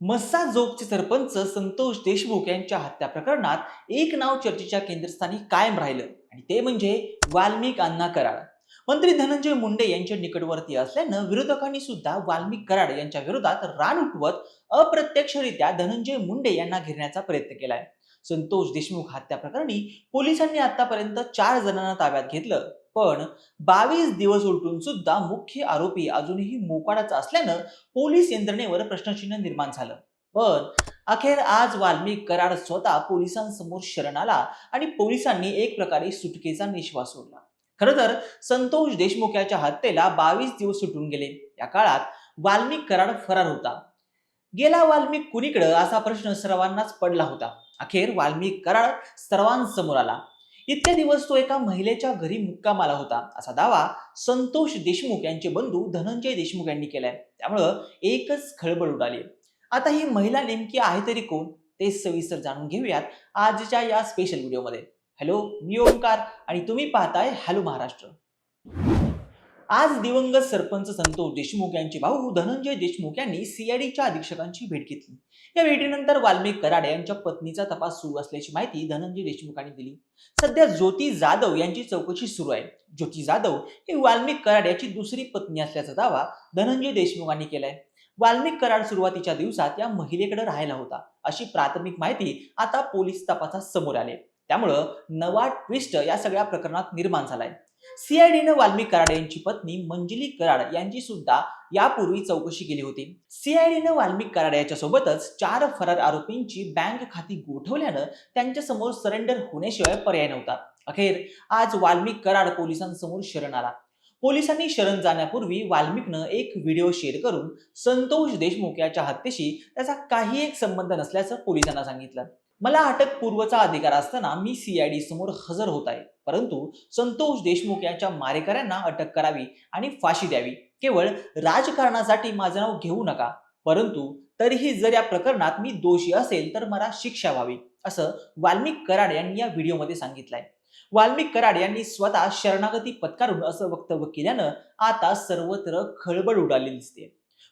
मस्सा जोगचे सरपंच संतोष देशमुख यांच्या हत्या प्रकरणात एक नाव चर्चेच्या केंद्रस्थानी कायम राहिलं आणि ते म्हणजे वाल्मिक अण्णा कराड. मंत्री धनंजय मुंडे यांच्या निकटवर्ती असल्यानं विरोधकांनी सुद्धा वाल्मिक कराड यांच्या विरोधात रान उठवत अप्रत्यक्षरित्या धनंजय मुंडे यांना घेरण्याचा प्रयत्न केलाय. संतोष देशमुख हत्या प्रकरणी पोलिसांनी आतापर्यंत चार जणांना ताब्यात घेतलं. पण बावीस दिवस उलटून सुद्धा मुख्य आरोपी अजूनही मोकाडाच असल्यानं पोलीस यंत्रणेवर प्रश्नचिन्ह निर्माण झालं. पण अखेर आज वाल्मिक कराड स्वतः पोलिसांसमोर शरण आला आणि पोलिसांनी एक प्रकारे सुटकेचा निश्वास सोडला. खरं तर संतोष देशमुख याच्या हत्येला बावीस दिवस सुटून गेले. या काळात वाल्मिक कराड फरार होता. गेला वाल्मिक कुणीकडं असा प्रश्न सर्वांनाच पडला होता. अखेर वाल्मिक कराड सर्वांसमोर आला. इतके दिवस तो एका महिलेच्या घरी मुक्काम आला होता. असा दावा संतोष देशमुख यांचे बंधू धनंजय देशमुख यांनी केलाय. त्यामुळं एकच खळबळ उडाली. आता ही महिला नेमकी आहे तरी कोण? ते सविस्तर जाणून घेऊयात आजच्या या स्पेशल व्हिडिओमध्ये हॅलो मी ओंकार आणि तुम्ही पाहताय हॅलो महाराष्ट्र. आज दिवंगत सरपंच संतोष देशमुख यांचे भाऊ धनंजय देशमुख यांनी सीआयडीच्या अधीक्षकांची भेट घेतली. या भेटीनंतर वाल्मिक कराड यांच्या पत्नीचा तपास सुरू असल्याची माहिती धनंजय देशमुखांनी दिली. सध्या ज्योती जाधव यांची चौकशी सुरू आहे. ज्योती जाधव ही वाल्मिक कराड याची दुसरी पत्नी असल्याचा दावा धनंजय देशमुखांनी केलाय. वाल्मिक कराड सुरुवातीच्या दिवसात या महिलेकडे राहायला होता. अशी प्राथमिक माहिती आता पोलीस तपासात समोर आले त्यामुळं नवा ट्विस्ट या सगळ्या प्रकरणात निर्माण झालाय. सीआयडीनं वाल्मिक कराड यांची पत्नी मंजिली कराड यांची सुद्धा यापूर्वी चौकशी केली होती. सीआयडीनं वाल्मिक कराड याच्या सोबतच चार फरार आरोपींची बँक खाती गोठवल्यानं त्यांच्यासमोर सरेंडर होण्याशिवाय पर्याय नव्हता. अखेर आज वाल्मिक कराड पोलिसांसमोर शरण आला. पोलिसांनी शरण जाण्यापूर्वी वाल्मिकनं एक व्हिडिओ शेअर करून संतोष देशमुख याच्या हत्येशी त्याचा काही एक संबंध नसल्याचं पोलिसांना सांगितलं. मला अटक पूर्वचा अधिकार असताना मी सीआयडी समोर हजर होत आहे. परंतु संतोष देशमुख यांच्या मारेकऱ्यांना अटक करावी आणि फाशी द्यावी. केवळ राजकारणासाठी माझं नाव घेऊ नका. परंतु तरीही जर या प्रकरणात मी दोषी असेल तर मला शिक्षा व्हावी असं वाल्मिक कराड यांनी या व्हिडिओमध्ये सांगितलंय. वाल्मिक कराड यांनी स्वतः शरणागती पत्कारून असं वक्तव्य केल्यानं आता सर्वत्र खळबळ उडाली दिसते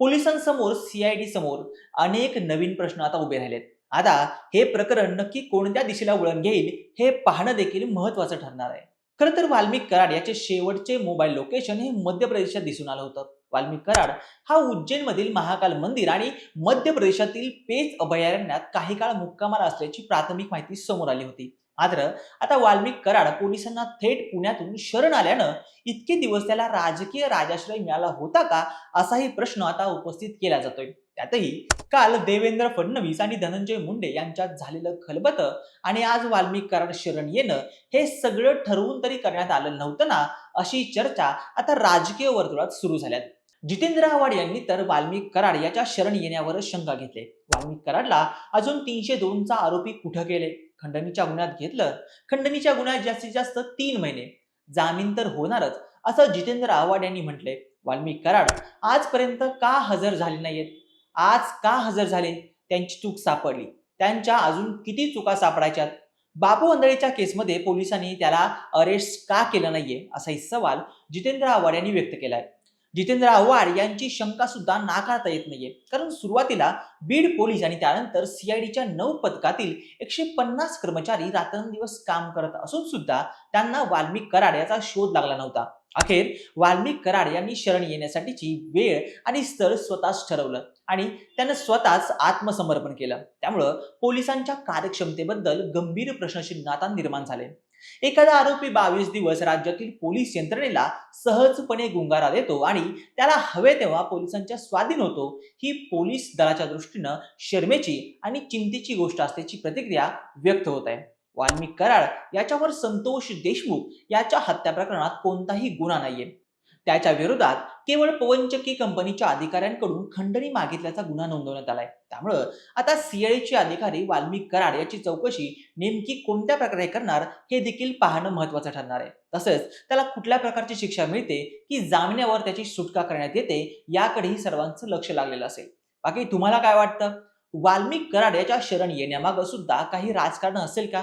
पोलिसांसमोर सीआयडी समोर अनेक नवीन प्रश्न आता उभे राहिलेत. आता हे प्रकरण नक्की कोणत्या दिशेला वळण घेईल हे पाहणं देखील महत्वाचं ठरणार आहे. खरं तर वाल्मिक कराड याचे शेवटचे मोबाईल लोकेशन हे मध्य प्रदेशात दिसून आलं होतं. वाल्मिक कराड हा उज्जैनमधील महाकाल मंदिर आणि मध्य प्रदेशातील पेच अभयारण्यात काही काळ मुक्कामाला असल्याची प्राथमिक माहिती समोर आली होती. मात्र आता वाल्मिक कराड पोलिसांना थेट पुण्यातून शरण आल्यानं इतके दिवस त्याला राजकीय राजाश्रय मिळाला होता का असाही प्रश्न आता उपस्थित केला जातोय. त्यातही काल देवेंद्र फडणवीस आणि धनंजय मुंडे यांच्यात झालेलं खलबत आणि आज वाल्मिक कराड शरण येणं हे सगळं ठरवून तरी करण्यात आलं नव्हतं ना अशी चर्चा आता राजकीय वर्तुळात सुरू झाल्यात. जितेंद्र आव्हाड यांनी तर वाल्मिक कराड याच्या शरण येण्यावर शंका घेतली. वाल्मिक कराडला अजून तीनशे दोनचा आरोपी कुठं केले? खंडणीच्या गुन्ह्यात घेतलं? खंडणीच्या गुन्ह्यात जास्तीत जास्त तीन महिने. जामीन तर होणारच असं जितेंद्र आव्हाड यांनी म्हटले. वाल्मिक कराड आजपर्यंत का हजर झाले नाहीयेत? आज का हजर झाले? त्यांची चूक सापडली. त्यांच्या अजून किती चुका सापडायच्यात? बापू आंधळेच्या केसमध्ये पोलिसांनी त्याला अरेस्ट का केलं नाहीये असाही सवाल जितेंद्र आव्हाड यांनी व्यक्त केलाय. जितेंद्र आव्हाड यांची शंका सुद्धा नाकारता येत नाहीये. कारण सुरुवातीला बीड पोलीस आणि त्यानंतर सीआयडीच्या नऊ पथकातील एकशे पन्नास कर्मचारी रात्रंदिवस काम करत असून सुद्धा त्यांना वाल्मिक कराड याचा शोध लागला नव्हता. अखेर वाल्मिक कराड यांनी शरण येण्यासाठीची वेळ आणि स्थळ स्वतःच ठरवलं आणि त्यानं स्वतःच आत्मसमर्पण केलं. त्यामुळं पोलिसांच्या कार्यक्षमतेबद्दल गंभीर प्रश्नचिन्ह आता निर्माण झाले. एखादा आरोपी बावीस दिवस राज्यातील पोलीस यंत्रणेला सहजपणे गुंगारा देतो आणि त्याला हवे तेव्हा पोलिसांच्या स्वाधीन होतो ही पोलीस दलाच्या दृष्टीनं शर्मेची आणि चिंतेची गोष्ट असल्याची प्रतिक्रिया व्यक्त होत आहे. वाल्मिक कराड याच्यावर संतोष देशमुख याच्या हत्या प्रकरणात कोणताही गुन्हा नाहीये. त्याच्या विरोधात केवळ पवनचक्की कंपनीच्या अधिकाऱ्यांकडून खंडणी मागितल्याचा गुन्हा नोंदवण्यात आलाय. त्यामुळं आता सीआयडीचे अधिकारी वाल्मिक कराड याची चौकशी नेमकी कोणत्या प्रकारे करणार हे देखील पाहणं महत्वाचं ठरणार आहे. तसंच त्याला कुठल्या प्रकारची शिक्षा मिळते की जामिनावर त्याची सुटका करण्यात येते याकडेही सर्वांचं लक्ष लागलेलं असेल. बाकी तुम्हाला काय वाटतं? वाल्मिक कराड याच्या शरण येण्यामागं सुद्धा काही राजकारण असेल का?